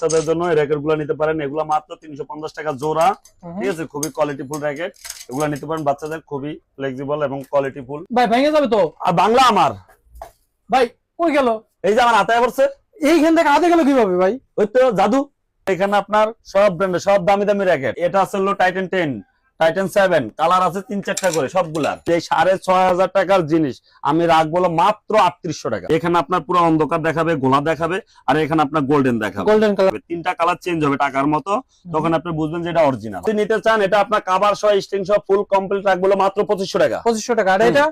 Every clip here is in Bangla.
বাচ্চাদের জন্য এই র্যাকেটগুলো নিতে পারেন। এগুলো মাত্র তিনশো পঞ্চাশ টাকা জোড়া। ঠিক আছে? খুবই কোয়ালিটি ফুল র্যাকেট। এগুলো নিতে পারেন। বাচ্চাদের খুবই ফ্লেক্সিবল এবং কোয়ালিটি ফুল ভাই ভেঙে যাবে তো? আর বাংলা আমার। ভাই কই গেল? এই যে আমার হাতে পড়ছে। এইখান থেকে হাতে গেল কীভাবে ভাই? ওই তো জাদু। এখানে আপনার সব ব্র্যান্ডের সব দামি দামি র্যাকেট। এটা আছে হলো Titan ten Titan seven colour আছে তিন চারটা করে সবগুলার। এই সাড়ে ছয় হাজার টাকার জিনিস আমি রাখব মাত্র আটত্রিশশো টাকা। এখানে আপনার পুরো অন্ধকার দেখাবে গোলা দেখাবে আর এখানে আপনার গোল্ডেন দেখাবে। গোল্ডেন কালার তিনটা কালার চেঞ্জ হবে টাকার মতো তখন আপনি বুঝবেন যে এটা অরিজিনাল নিতে চান এটা আপনার কাভার সহ স্টিং সহ ফুল কমপ্লিট রাখব মাত্র পঁচিশশো টাকা। পঁচিশশো টাকা। আর এটা?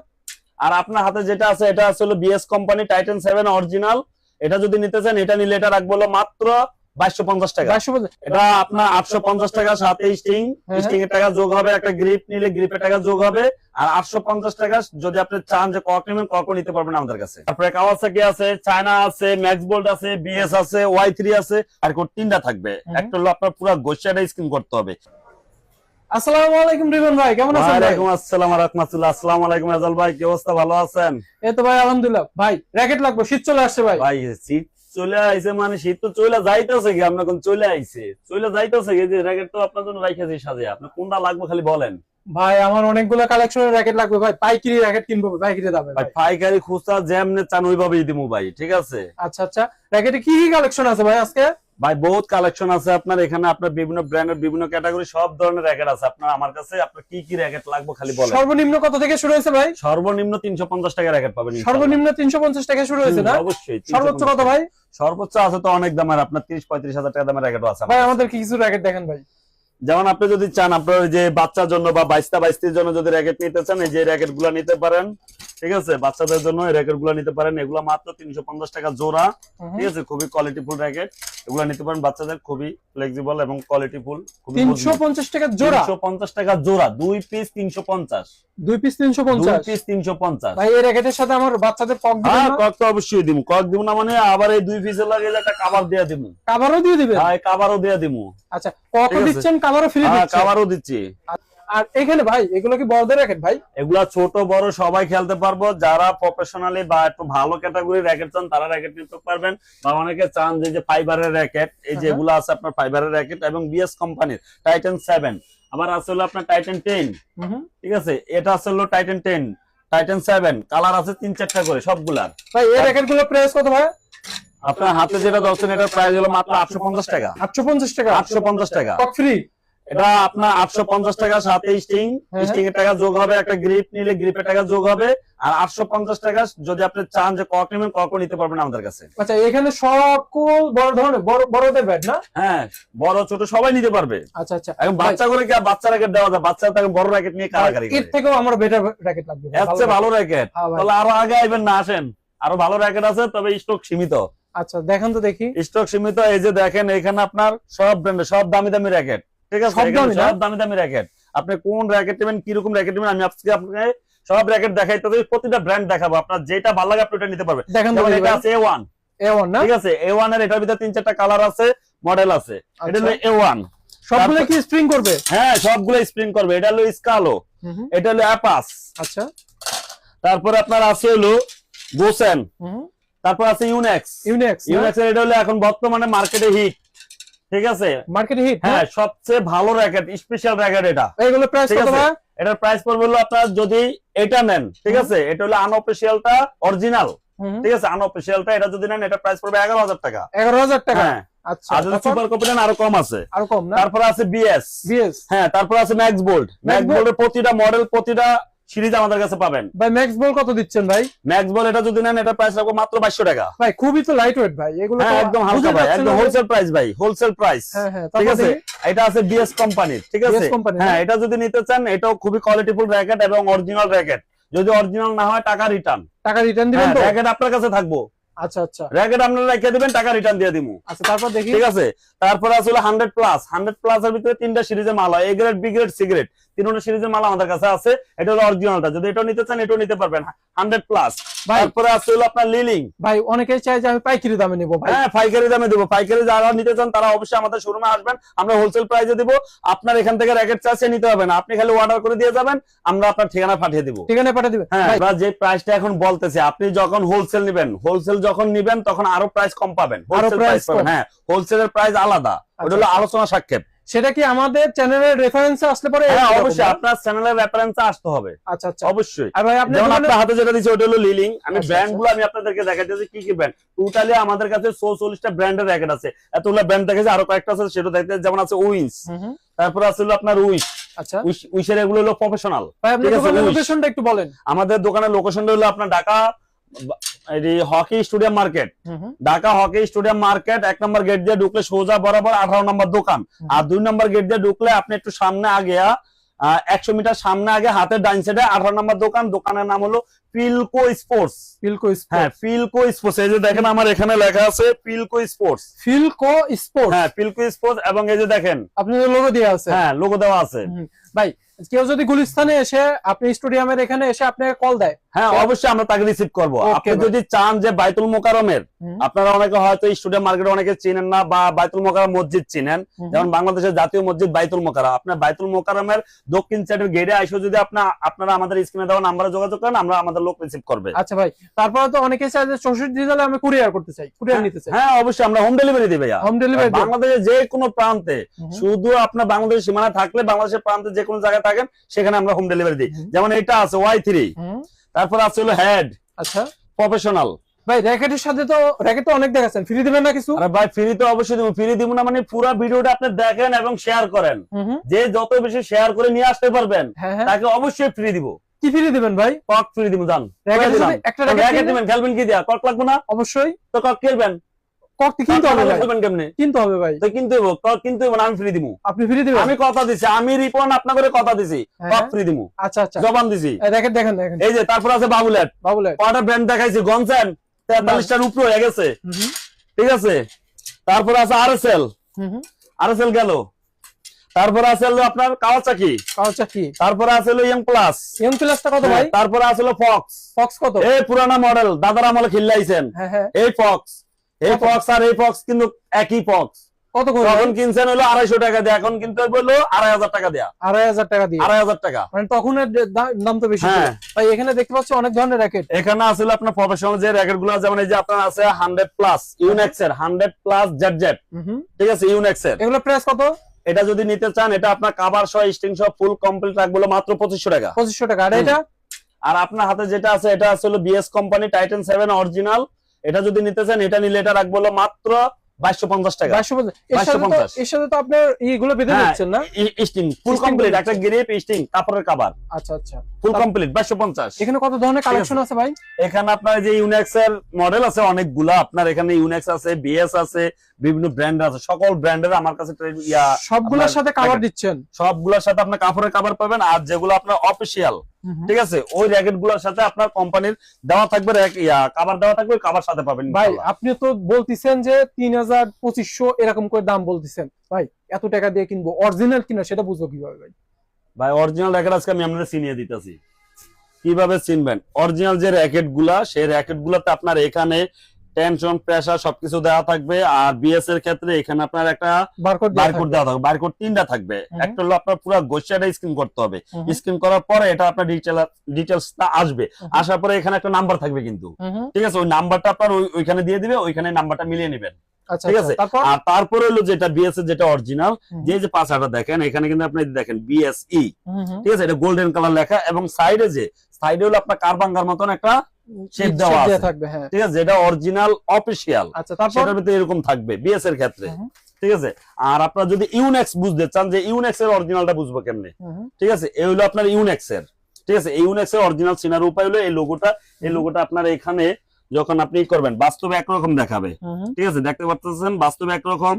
আর আপনার হাতে যেটা আছে এটা আছে হলো BS company Titan seven original এটা যদি নিতে চান এটা নিলে এটা রাখব মাত্র বাইশশো পঞ্চাশ টাকা। এটা আপনার আটশো পঞ্চাশ টাকা সাথে স্টিং। হ্যাঁ। স্টিং এর টাকা যোগ হবে একটা গ্রিপ নিলে গ্রিপের টাকা যোগ হবে। আর আটশো পঞ্চাশ টাকা যদি আপনি চান যে কক নেবেন ককও নিতে পারবেন আমাদের কাছে। তারপরে কাওয়াসাকি আছে চায়না আছে ম্যাক্স বোল্ট আছে বিএস আছে ওয়াই থ্রি আছে। আর তিনটা থাকবে। একটা হলো আপনার পুরো গোসাটা স্ক্রিন করতে হবে। আসসালামু আলাইকুম রিবন ভাই কেমন আছেন ভাই? ওয়ালাইকুম আসসালাম রাহমাতুল্লাহ। আসসালামু আলাইকুম রাজাল ভাই কি অবস্থা? ভালো আছেন? এই তো ভাই আলহামদুলিল্লাহ। ভাই র্যাকেট লাগবে শীত চলে আসছে ভাই। ভাই শীত চলে আইছে মানে শীত তো চলে যাইতেছে কি আপনার কোন চলে আইছে। চলে যাইতেছে কি যে র্যাকেট তো আপনার জন্য রাইখেছি সাজে আপনি কোনটা লাগবে খালি বলেন। ভাই আমার অনেকগুলো কালেকশনের র্যাকেট লাগবে। ভাই পাইকারি র্যাকেট কিনবো পাইকারি দামে ভাই। পাইকারি খুচরা যেমনে চান ওইভাবেই দিমু ভাই ঠিক আছে? আচ্ছা আচ্ছা। র্যাকেটে কি কি কালেকশন আছে ভাই আজকে? ভাই বহুত কালেকশন আছে আপনার। এখানে আপনার বিভিন্ন ব্র্যান্ডের বিভিন্ন ক্যাটাগরি সব ধরনের র্যাকেট আছে। আপনার আমার কাছে আপনার কি কি র্যাকেট লাগবে খালি বলেন। সর্বনিম্ন কত থেকে শুরু হয়েছে ভাই? সর্বনিম্ন তিনশো পঞ্চাশ টাকা র্যাকেট পাবেন সর্বনিম্ন তিনশো পঞ্চাশ টাকা শুরু হয়েছে না? অবশ্যই সর্বোচ্চ কত ভাই? সর্বোচ্চ আছে তো অনেক দামের আপনার তিরিশ পঁয়ত্রিশ হাজার টাকা দামের র্যাকেটও আছে ভাই আমাদের কিছু র্যাকেট দেখেন ভাই। যেমন আপনি যদি চান আপনার যে বাচ্চার জন্য বা বাইশটা বাইশটির জন্য যদি র্যাকেট নিতে চান এই যে র্যাকেটগুলা নিতে পারেন। ঠিক আছে? বাচ্চাদের জন্য এই র্যাকেটগুলা নিতে পারেন। এগুলা মাত্র তিনশো পঞ্চাশ টাকা জোড়া। ঠিক আছে? খুবই কোয়ালিটি ফুল র্যাকেট। এগুলা নিতে পারেন বাচ্চাদের। খুবই ফ্লেক্সিবল এবং কোয়ালিটি ফুল তিনশো পঞ্চাশ টাকা জোড়া? তিনশো পঞ্চাশ টাকা জোড়া। দুই পিস তিনশো পঞ্চাশ। দুই পিস তিনশো দুই পঞ্চাশ পিস তিনশো পঞ্চাশ। ভাই এই র্যাকেটের সাথে আমার বাচ্চাদের কক দিবেন হ্যাঁ না? কক তো অবশ্যই দিব কক দিব না মানে আবার এই দুই পিসের লাগে একটা কাবার দেয়া দিব কাভারও দিয়ে দিবেন? হ্যাঁ কাবারও দিয়ে দিব আচ্ছা আছে। দিচ্ছেন কাভারও ফ্রি হ্যাঁ দিচ্ছেন? কাবারও দিচ্ছি। আর এখানে ভাই এগুলো কি বড়দের র্যাকেট ভাই? এগুলা ছোট বড় সবাই খেলতে পারব। যারা প্রফেশনালি বা একটু ভালো ক্যাটাগরি র্যাকেট চান তারা র্যাকেট নিতে পারবেন। বা অনেকে চান যে যে ফাইবারের র্যাকেট এই আহা। যেগুলো আছে আপনার ফাইবারের র্যাকেট এবং বিএস কোম্পানির টাইটেন সেভেন আবার আছে হলো আপনার টাইটেন টেন ঠিক আছে? এটা আছে হলো Titan ten Titan seven colour আছে তিন চারটা করে সবগুলার। ভাই এই র্যাকেটগুলো প্রাইস কত ভাই? আপনার হাতে যেটা ধরছেন এটার প্রাইস হলো মাত্র আটশো পঞ্চাশ টাকা। আটশো পঞ্চাশ টাকা। আটশো পঞ্চাশ টাকা। ফ্রি এটা আপনার আটশো পঞ্চাশ টাকা সাথে স্টিং। স্টিং এর টাকা যোগ হবে একটা গ্রিপ নিলে গ্রিপের টাকা যোগ হবে। আর আটশো পঞ্চাশ টাকা যদি আপনি চান যে কক নেবেন ককও নিতে পারবেন আমাদের কাছে। আচ্ছা এখানে সকল বড় ধরনের বড় বড়দের ব্যাট না? হ্যাঁ বড় ছোট সবাই নিতে পারবে। আচ্ছা আচ্ছা। এখন বাচ্চা করে কি আর বাচ্চা র্যাকেট দেওয়া যায়? বাচ্চা তাকে বড় র্যাকেট নিয়ে কারাকারি এর থেকেও আমার বেটার র্যাকেট লাগবে। চেয়ে ভালো র্যাকেট তাহলে আরও আগে আইবেন না আসেন। আরও ভালো র্যাকেট আছে তবে স্টক সীমিত। আচ্ছা দেখেন তো দেখি। স্টক সীমিত এই যে দেখেন এখানে আপনার সব ব্র্যান্ডের সব দামি দামি র্যাকেট ঠিক আছে সব দামি দামি দামি র্যাকেট আপনি কোন র্যাকেট নেবেন কীরকম র্যাকেট নেবেন আমি আজকে আপনাকে সব র্যাকেট দেখাইতে হবে প্রতিটা ব্র্যান্ড দেখাবো। আপনার যেটা ভালো লাগে আপনি ওটা নিতে পারবেন। যেমন এটা আছে এ ওয়ান এ ওয়ান না? ঠিক আছে এ এর এটার ভিতরে তিন চারটা কালার আছে মডেল আছে। এটা আচ্ছা। হলো এ সবগুলো কি স্প্রিং করবে? হ্যাঁ সবগুলো স্প্রিং করবে। এটা হলো স্কালো এটা হলো অ্যাপাস আচ্ছা। তারপরে আপনার আছে হলো গোসেন তারপর আছে ইউনেক্স ইউনিক্স ইউনেক্স এর এটা হলো এখন বর্তমানে মার্কেটে হিট ঠিক আছে? মার্কেট হিট হ্যাঁ সবচেয়ে ভালো র্যাকেট স্পেশাল র্যাকেট এটা। এইগুলো প্রাইস কত। ভাই? এটার প্রাইস পড়বে হলো আপনার যদি এটা নেন ঠিক আছে? এটা হলো আনঅফিসিয়ালটা অরিজিনাল ঠিক আছে? আনঅফিসিয়ালটা এটা যদি নেন এটা প্রাইস পড়বে এগারো হাজার টাকা। এগারো হাজার টাকা? হ্যাঁ। আচ্ছা আর সুপার কপি নেন আরও কম আছে। আরও কম না? তারপরে আছে বিএস বিএস হ্যাঁ তারপর আছে ম্যাক্স বোল্ড ম্যাক্স? বোল্ডের প্রতিটা মডেল প্রতিটা সিরিজ আমাদের কাছে পাবেন। ভাই ম্যাক্স বল কত দিচ্ছেন ভাই? ম্যাক্স বল এটা যদি নেন এটা প্রাইস রাখব মাত্র বাইশশো টাকা। ভাই খুবই তো লাইট ওয়েট ভাই এগুলো হ্যাঁ তো একদম হালকা ভাই একদম হোলসেল প্রাইস ভাই হোলসেল প্রাইস হ্যাঁ হ্যাঁ ঠিক আছে? এটা আছে বিএস কোম্পানির ঠিক আছে? হ্যাঁ হ্যাঁ। এটা যদি নিতে চান এটাও খুবই কোয়ালিটিফুল র্যাকেট এবং অরিজিনাল র্যাকেট যদি অরিজিনাল না হয় টাকা রিটার্ন টাকা রিটার্ন দিবেন তো? র্যাকেট আপনার কাছে থাকব। আচ্ছা আচ্ছা। র্যাকেট আপনারা রেখে দিবেন টাকা রিটার্ন দিয়ে দিবো আচ্ছা তারপর দেখি। ঠিক আছে? তারপর আসলে হান্ড্রেড প্লাস হান্ড্রেড প্লাস এর ভিতরে তিনটা সিরিজের মাল হয় A grade B grade C grade তিনটা সিরিজের মাল আমাদের কাছে আছে এটা হলো অরিজিনালটা যদি এটাও নিতে চান এটাও নিতে পারবেন। হান্ড্রেড প্লাস তারপরে আছে হলো আপনার লিলিং ভাই অনেকেই চায় যে আমি পাইকারি দামে নিবো ভাই। হ্যাঁ পাইকারি দামে দেবো। পাইকারি যারা নিতে চান তারা অবশ্যই আমাদের শোরুমে আসবেন। আমরা হোলসেল প্রাইসে দিব। আপনার এখান থেকে র্যাকেট চাষে নিতে হবে না। আপনি খালি অর্ডার করে দিয়ে যাবেন আমরা আপনার ঠিকানা পাঠিয়ে দিব। ঠিকানা পাঠিয়ে দিবেন? হ্যাঁ এবার যে প্রাইসটা এখন বলতেছে আপনি যখন হোলসেল নেবেন হোলসেল যখন নিবেন তখন আরও প্রাইস কম পাবেন। Wholesale price. হ্যাঁ হোলসেলের প্রাইস আলাদা। ওটা হলো আলোচনা সাক্ষেপ সেটা কি আমাদের চ্যানেলের রেফারেন্সে আসলে পরে? হ্যাঁ অবশ্যই আপনার চ্যানেলের রেফারেন্সে আসতে হবে। আচ্ছা আচ্ছা। অবশ্যই। আর ভাই আপনি যেমন আপনার হাতে যেটা দিচ্ছে ওটা হলো লিলিং আমি আচ্ছা, ব্র্যান্ডগুলো আমি আপনাদেরকে দেখাইতেছি কি কি ব্র্যান্ড টোটালি আমাদের কাছে চৌচল্লিশটা ব্র্যান্ডের র্যাকেট আছে। এতগুলো ব্র্যান্ড দেখেছে আরও কয়েকটা আছে সেটা দেখতে যেমন আছে উইন্স তারপর আছে হলো আপনার উইশ আচ্ছা। উইশের এগুলো হলো প্রফেশনাল ভাই আপনি দোকানের লোকেশনটা একটু বলেন। আমাদের দোকানের লোকেশনটা হলো আপনার Dhaka hockey stadium market. Dhaka hockey stadium market এক নম্বর গেট দিয়ে ঢুকলে সোজা বরাবর আঠারো নম্বর দোকান। আর দুই নম্বর গেট দিয়ে ঢুকলে আপনি একটু সামনে আগে একশো মিটার সামনে আগে হাতের ডাইন সাইডে আঠারো নম্বর দোকান। দোকানের নাম হলো পিলকো স্পোর্টস। ফিলকো হ্যাঁ পিলকো স্পোর্টস। এই যে দেখেন আমার এখানে লেখা আছে পিলকো স্পোর্টস। ফিলকো স্পোর্ট হ্যাঁ পিলকো স্পোর্টস এবং এই যে দেখেন আপনাদের লোগো দেওয়া আছে। হ্যাঁ লোগো দেওয়া আছে। ভাই কেউ যদি গুলিস্তানে এসে আপনি স্টেডিয়ামের এখানে এসে আপনাকে কল দেয় হ্যাঁ অবশ্যই আমরা তাকে রিসিভ করব। আপনি যদি চান যে বাইতুল মোকারমের আপনারা অনেকে হয়তো স্টুডেন্ট মার্কেটে অনেকে চিনেন না বা বাইতুল মোকারম মসজিদ চিনেন। যেমন বাংলাদেশের জাতীয় মসজিদ বাইতুল মোকারম আপনার বাইতুল মোকারমের দক্ষিণ সাইডের গেটে আইসো যদি আপনার আপনারা আমাদের স্ক্রিনে দেওয়া নাম্বারে যোগাযোগ করেন আমরা আমাদের লোক রিসিভ করবে। আচ্ছা ভাই তারপরে তো অনেকে চাই যে চৌষট্টি জেলায় আমি কুরিয়ার করতে চাই কুরিয়ার নিতে চাই। হ্যাঁ অবশ্যই আমরা হোম ডেলিভারি দিই ভাইয়া। হোম ডেলিভারি বাংলাদেশের যে কোনো প্রান্তে শুধু আপনার বাংলাদেশের সীমানা থাকলে বাংলাদেশের প্রান্তে যে কোনো জায়গায় থাকেন সেখানে আমরা হোম ডেলিভারি দিই। যেমন এটা আছে ওয়াই থ্রি তারপর আছে হলো হেড আচ্ছা। প্রফেশনাল ভাই র্যাকেটের সাথে তো র্যাকেট তো অনেক দেখাছেন ফ্রি দিবেন না কিছু? আরে ভাই ফ্রি তো অবশ্যই দেব। ফ্রি দিব না মানে পুরো ভিডিওটা আপনি দেখেন এবং শেয়ার করেন। যে যত বেশি শেয়ার করে নিয়ে আসতে পারবেন হ্যাঁ হ্যাঁ। তাকে অবশ্যই ফ্রি দিব। কি ফ্রি দিবেন ভাই? কক ফ্রি দিব জান। র‍্যাকেট একটা র্যাকেট দিবেন। খেলবেন কি দিয়া? কক লাগবে না? অবশ্যই। তো কক খেলবেন। ককটি কিনতে হবে ভাই। খেলবেন কেমনে? কিনতে হবে ভাই। তো কিনতে হইব। কক কিনতে হইব আমি ফ্রি দিব আপনি ফ্রি দিবেন? আমি কথা দিছি আমি রিপন আপনাকে কথা দিছি। হ্যাঁ। কক ফ্রি দিব আচ্ছা আচ্ছা। জবান দিছি। র্যাকেট দেখেন দেখেন এই যে তারপর আছে বাবুলেট। বাবুলে কয়টা ব্র্যান্ড দেখাইছি গনসেন তেতাল্লিশটার উপরে হয়ে গেছে। হুম, হুম, ঠিক আছে? তারপর আছে আরএসএল। হুম, হুম। আরএসএল গেল। তারপর আছে হলো আপনার কাওয়াচাকি। কি তারপরে আছে হলো ইয়ং প্লাস এম প্লাসটা কত ভাই? তারপরে আছে হলো ফক্স ফক্স কত? এই পুরানা মডেল দাদার আমলে খেললাইছেন। হ্যাঁ হ্যাঁ। এই ফক্স এই? ফক্স আর এই ফক্স কিন্তু একই কত তখন কিনছেন হলো আড়াইশো টাকা দিয়ে এখন কিনতে হলো আড়াই হাজার টাকা দেয়া। আড়াই হাজার টাকা দিয়ে। আড়াই হাজার টাকা। মানে তখন দাম তো বেশি হ্যাঁ। ভাই এখানে দেখতে পাচ্ছি অনেক ধরনের র্যাকেট এখানে আসলে আপনার প্রফেশনাল যে র্যাকেটগুলো যেমন এই যে আপনার আছে হান্ড্রেড প্লাস ইউনেক্স এর হান্ড্রেড প্লাস জেড জেড ঠিক আছে ইউনেক্স এর। এগুলো প্রাইস কত? এটা যদি নিতে চান এটা আপনার কাভার সহ স্টিং সহ ফুল কমপ্লিট রাখব মাত্র পঁচিশশো টাকা। পঁচিশশো টাকা। আর এটা? আর আপনার হাতে যেটা আছে এটা আসলে BS company Titan seven original এটা যদি নিতে চান এটা নিলে এটা রাখব মাত্র বাইশশো পঞ্চাশ টাকা। এর সাথে তো 550 এর সাথে তো আপনার ইগুলো বেঁধে হ্যাঁ, দিচ্ছেন না? স্টিং ফুল কমপ্লিট একটা গ্রিপ স্টিং কাপড়ের কাবার আচ্ছা আচ্ছা। ফুল কমপ্লিট বাইশশো পঞ্চাশ। এখানে কত ধরনের কালেকশন আছে। ভাই? এখানে আপনার যে ইউনেক্স এর মডেল আছে অনেকগুলা। আপনার এখানে ইউনেক্স আছে বিএস আছে বিভিন্ন ব্র্যান্ড আছে। সকল ব্র্যান্ডের আমার কাছে সবগুলোর সাথে কাভার দিচ্ছেন? সবগুলোর সাথে আপনার কাপড়ের কাবার পাবেন আর যেগুলো আপনার অফিসিয়াল ঠিক আছে? ওই র্যাকেটগুলোর সাথে আপনার কোম্পানির দেওয়া থাকবে কাবার দেওয়া থাকবে কাবার সাথে পাবেন ভাই আপনি তো বলতেছেন যে তিন হাজার পঁচিশশো এরকম করে দাম বলতেছেন। ভাই এত টাকা দিয়ে কিনবো অরিজিনাল কিনা সেটা বুঝব কীভাবে ভাই? ভাই অরিজিনাল র্যাকেট আজকে আমি আপনাদের চিনিয়ে দিতেছি। কীভাবে চিনবেন? অরিজিনাল যে র্যাকেটগুলা সেই র্যাকেট গুলাতে আপনার এখানে টেনশন প্রেসার সবকিছু দেওয়া থাকবে। আর বিএস এর ক্ষেত্রে এখানে আপনার একটা বারকোড দেওয়া থাকবে। বারকোড তিনটা থাকবে। একটা হলো আপনার পুরো গোষ্ঠীটা স্ক্রিন করতে হবে। স্ক্রিন করার পরে এটা আপনার ডিটেল ডিটেলসটা আসবে। আসার পরে এখানে একটা নাম্বার থাকবে কিন্তু। ঠিক আছে? ওই নাম্বারটা আপনার ওই- ওইখানে দিয়ে দিবে ওইখানে নাম্বারটা মিলিয়ে নেবেন। আচ্ছা ঠিক আচ্ছা, আছে। আর তারপরে হলো যেটা বিএস এর যেটা অরিজিনাল। যে যে পাঁচাটা দেখেন এখানে কিন্তু আপনি দেখেন বিএসই হুম। ঠিক আছে? এটা গোল্ডেন কালার লেখা এবং সাইডে যে সাইডে হলো আপনার কারবাঙ্গার মতন একটা shape দেওয়া। থাকবে হ্যাঁ। ঠিক আছে যেটা অরিজিনাল অফিসিয়াল আচ্ছা তারপর? ভিতরে এরকম থাকবে বিএস এর ক্ষেত্রে। ঠিক আছে? আর আপনার যদি ইউনেক্স বুঝতে চান যে ইউনেক্স এর অরিজিনালটা বুঝব কেমনে। ঠিক আছে? এই হলো আপনার ইউনেক্স এর ঠিক আছে? ইউনেক্স এর অরিজিনাল সিনার উপায় হলো এই লোগোটা এই লোগোটা আপনার এখানে যখন আপনি করবেন বাস্তবে একরকম দেখাবে। ঠিক আছে? দেখতে পাচ্ছেন বাস্তবে একরকম।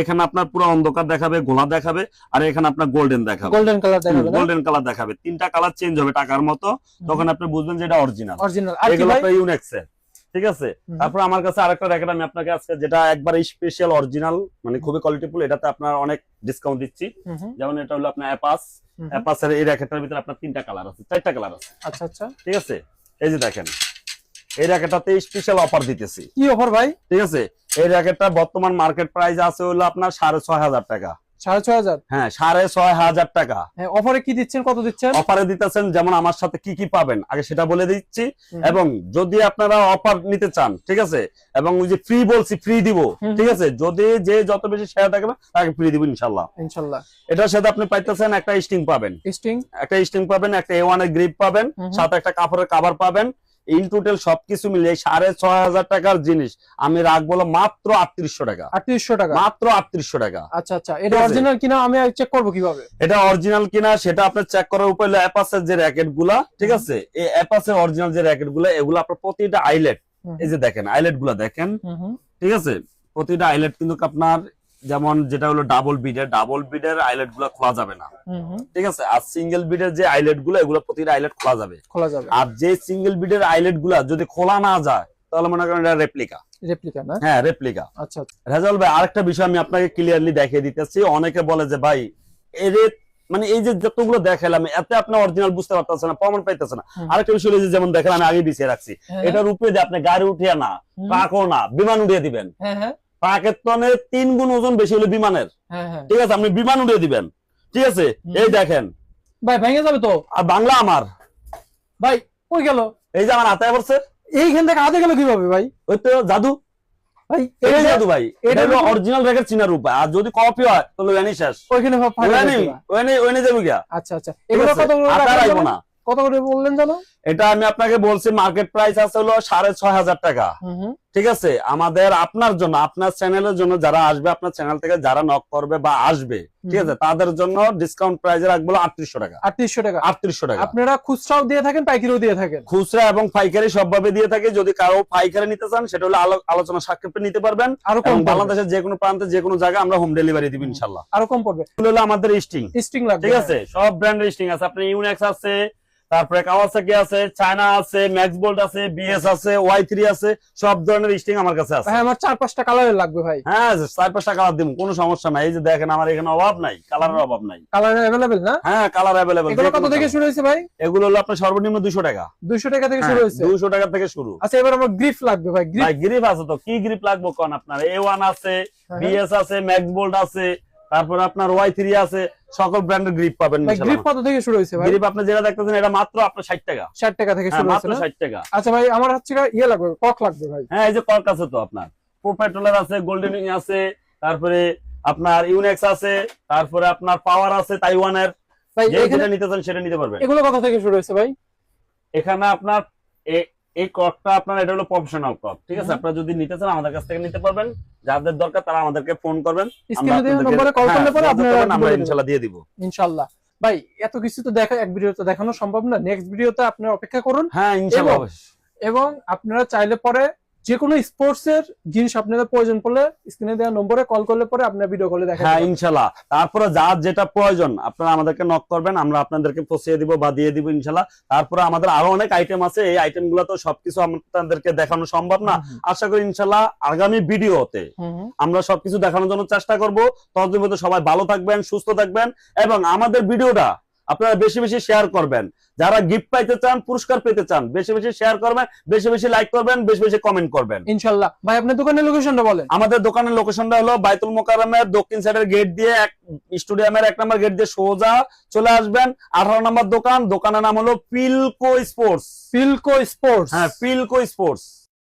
এখানে আপনার পুরো অন্ধকার দেখাবে গোলা দেখাবে আর এখানে আপনার গোল্ডেন দেখাবে। গোল্ডেন কালার দেখাবে গোল্ডেন কালার দেখাবে। তিনটা কালার চেঞ্জ হবে টাকার মতো। তখন আপনি বুঝবেন যে এটা অরিজিনাল অরিজিনাল এগুলো আপনার ইউনেক্স ঠিক আছে? তারপর আমার কাছে আরেকটা র্যাকেট আমি আপনাকে আজকে যেটা একবার স্পেশাল অরিজিনাল মানে খুবই কোয়ালিটিফুল এটাতে আপনার অনেক ডিসকাউন্ট দিচ্ছি। যেমন এটা হলো আপনার অ্যাপাস। অ্যাপাসের এই র্যাকেটটার ভিতরে আপনার তিনটা কালার আছে চারটা কালার আছে। আচ্ছা আচ্ছা। ঠিক আছে? এই যে দেখেন। এই র্যাকেটটাতে স্পেশাল অফার দিতেছি। কি অফার ভাই? ঠিক আছে? এই র্যাকেটটা বর্তমান মার্কেট প্রাইস আছে হলো আপনার সাড়ে ছয় হাজার টাকা। সাড়ে ছয় হাজার? হ্যাঁ সাড়ে ছয় হাজার টাকা। অফারে কি দিচ্ছেন কত দিচ্ছেন? অফারে দিতেছেন যেমন আমার সাথে কি কি পাবেন আগে সেটা বলে দিচ্ছি। এবং যদি আপনারা অফার নিতে চান ঠিক আছে? এবং ওই যে ফ্রি বলছি ফ্রি দিব ঠিক আছে? যদি যে যত বেশি শেয়ার থাকবে তাকে ফ্রি দিব ইনশাল্লাহ। ইনশাল্লাহ। এটার সাথে আপনি পাইতেছেন একটা স্টিং পাবেন। স্টিং একটা স্টিং পাবেন একটা এ ওয়ানের গ্রিপ পাবেন সাথে একটা কাপড়ের কাভার পাবেন। ইন টোটাল সবকিছু মিলিয়ে সাড়ে ছয় হাজার টাকার জিনিস। আমি রাখব মাত্র আটত্রিশশো টাকা। আটত্রিশশো টাকা? মাত্র আটত্রিশশো টাকা। আচ্ছা আচ্ছা। এটা অরিজিনাল কিনা? আমি চেক করব কীভাবে? এটা অরিজিনাল কিনা সেটা আপনার চেক করার উপায় হলো অ্যাপাসের যে র্যাকেটগুলা ঠিক আছে? এই অ্যাপাসের অরিজিনাল যে র্যাকেটগুলা এগুলো আপনার প্রতিটা আইলেট এই যে দেখেন আইলেটগুলা দেখেন। ঠিক আছে? প্রতিটা আইলেট কিন্তু আপনার যেমন যেটা হলো ডাবল বিডের ডাবল বিডের আইলেটগুলা খোলা যাবে না। ঠিক আছে? আর সিঙ্গেল বিডের যে আইলেটগুলো এগুলো প্রতিটা আইলেট খোলা যাবে। খোলা যাবে। আর যে সিঙ্গেল বিডের আইলেটগুলা যদি খোলা না যায় তাহলে মনে করেন এটা রেপ্লিকা রেপ্লিকা না? হ্যাঁ রেপ্লিকা আচ্ছা আচ্ছা। রেজাল ভাই আরেকটা বিষয় আমি আপনাকে ক্লিয়ারলি দেখিয়ে দিতেছি। অনেকে বলে যে ভাই এর মানে এই যে যতগুলো দেখালাম এতে আপনি অরিজিনাল বুঝতে পারতেছেন না প্রমাণ পাইতেছেন না। আরেকটা বিষয় যে যেমন আমি আগে বিছিয়ে রাখছি। হ্যাঁ, এটার উপরে দিয়ে আপনি গাড়ি উঠিয়ে না। ট্রাকও না বিমান উঠিয়ে দিবেন। হ্যাঁ হ্যাঁ। তনের তিন গুণ ওজন বেশি হলো বিমানের। হ্যাঁ হ্যাঁ। ঠিক আছে আপনি বিমান উঠিয়ে দিবেন। ঠিক আছে? এই দেখেন। ভাই ভেঙে যাবে তো? আর বাংলা আমার। ভাই কই গেল? এই যে আমার হাতে পড়ছে এইখান থেকে আধে গেল কীভাবে ভাই? ওই তো জাদু। ভাই এই জাদু ভাই এটা হলো অরিজিনাল রেখে চিনার উপায়। আর যদি কপি হয় তাহলে শেষ। যাবে। আচ্ছা আচ্ছা। এগুলো কত রাখব না। কত করে বললেন জানো? এটা আমি আপনাকে বলছি মার্কেট প্রাইস আছে হলো সাড়ে ছয় হাজার টাকা। ঠিক আছে? আমাদের আপনার জন্য আপনার চ্যানেলের জন্য যারা আসবে আপনার চ্যানেল থেকে যারা নক করবে বা আসবে ঠিক আছে? তাদের জন্য ডিসকাউন্ট প্রাইস রাখব আটত্রিশশো টাকা। আটত্রিশশো টাকা। আটত্রিশশো টাকা। আপনারা খুচরাও দিয়ে থাকেন পাইকারিও দিয়ে থাকেন। খুচরা এবং পাইকারি সবভাবে দিয়ে থাকে। যদি কারও পাইকারি নিতে চান সেটা হলো আলো- আলোচনা সাক্ষেপে নিতে পারবেন। আরও কম বাংলাদেশের যে কোনো প্রান্তে যে কোনো জায়গায় আমরা হোম ডেলিভারি দিব ইনশাল্লাহ আরও কম পড়বে। হলো আমাদের স্টিং স্ট্রিং লাগবে। ঠিক আছে? সব ব্র্যান্ডের স্টিং আছে। আপনার ইউনেক্স আছে তারপরে কাওয়াসাকি আছে চায়না আছে ম্যাক্স বোল্ট আছে বিএস আছে ওয়াই থ্রি আছে সব ধরনের স্টিং আমার কাছে আছে। ভাই আমার চার পাঁচটা কালারের লাগবে ভাই। হ্যাঁ চার পাঁচটা কালার দিব কোনো সমস্যা নাই। এই যে দেখেন আমার এখানে অভাব নাই কালারের অভাব নাই। কালার অ্যাভেলেবেল না? হ্যাঁ কালার অ্যাভেলেবেল এগুলো কত থেকে শুরু হয়েছে ভাই? এগুলো হলো আপনার সর্বনিম্ন দুশো টাকা। দুইশো টাকা থেকে হ্যাঁ, শুরু হয়েছে? দুশো টাকা থেকে শুরু। আচ্ছা এবার আমার গ্রিফ লাগবে ভাই। গ্রিফ ভাই গ্রিপ আছে তো কি গ্রিপ লাগবে কোন আপনার? এ ওয়ান আছে হ্যাঁ। বিএস আছে ম্যাক্স বোল্ট আছে তারপরে আপনার ওয়াই থ্রি আছে সকল ব্র্যান্ডের গ্রিপ পাবেন গ্রিফ কত থেকে শুরু হয়েছে ভাই? গ্রিপ আপনি যেটা দেখতেছেন এটা মাত্র আপনার ষাট টাকা। ষাট টাকা থেকে হ্যাঁ শুরু মাত্র না? ষাট টাকা। আচ্ছা ভাই আমার হচ্ছে ইয়ে লাগবে কক লাগবে ভাই। হ্যাঁ এই যে কর্ক আছে তো আপনার। প্রোপেট্রোলার আছে গোল্ডেন আছে তারপরে আপনার ইউনেক্স আছে তারপরে আপনার পাওয়ার আছে তাইওয়ানের ভাই যেটা নিতে চান সেটা নিতে পারবেন। এগুলো কত থেকে শুরু হয়েছে ভাই? এখানে আপনার এই কর্কটা আপনার এটা হলো প্রফেশনাল কর্ক ঠিক আছে। আপনারা যদি নিতে চান আমাদের কাছ থেকে নিতে পারবেন। যাদের দরকার তারা আমাদেরকে ফোন করবেন। নম্বরে কল হ্যাঁ, করলে পরে আপনারা করবেন, আমরা বলে ইনশাল্লাহ দিয়ে দিব। ইনশাল্লাহ। ভাই এত কিছু তো দেখা এক ভিডিওতে দেখানো সম্ভব না। নেক্সট ভিডিওতে আপনারা অপেক্ষা করুন। হ্যাঁ ইনশাল্লাহ এবং- এবং আপনারা চাইলে পরে যে কোনো স্পোর্টস এর জিনিস আপনাদের প্রয়োজন পড়লে স্ক্রিনে দেওয়া নম্বরে কল করলে পরে আপনারা ভিডিও কলে দেখা হ্যাঁ ইনশাল্লাহ। তারপরে যার যেটা প্রয়োজন আপনারা আমাদেরকে নক করবেন আমরা আপনাদেরকে পৌঁছে দিব বা দিয়ে দিব ইনশাল্লাহ। তারপরে আমাদের আরও অনেক আইটেম আছে এই আইটেমগুলো তো সবকিছু আপনাদেরকে দেখানো সম্ভব না। আশা করি ইনশাল্লাহ আগামী ভিডিওতে আমরা সবকিছু দেখানোর জন্য চেষ্টা করব। ততদিন পর্যন্ত সবাই ভালো থাকবেন সুস্থ থাকবেন এবং আমাদের ভিডিওটা আপনারা বেশি বেশি শেয়ার করবেন। যারা গিফট পাইতে চান পুরস্কার পেতে চান বেশি বেশি শেয়ার করবেন বেশি বেশি লাইক করবেন বেশি বেশি কমেন্ট করবেন। ইনশাল্লাহ। ভাই আপনার দোকানের লোকেশনটা বলেন। আমাদের দোকানের লোকেশনটা হলো বাইতুল মোকাররমের দক্ষিণ সাইডের গেট দিয়ে এক স্টুডিয়ামের এক নম্বর গেট দিয়ে সোজা চলে আসবেন। আঠারো নম্বর দোকান। দোকানের নাম হলো পিলকো স্পোর্টস। ফিলকো স্পোর্টস। হ্যাঁ পিলকো স্পোর্টস।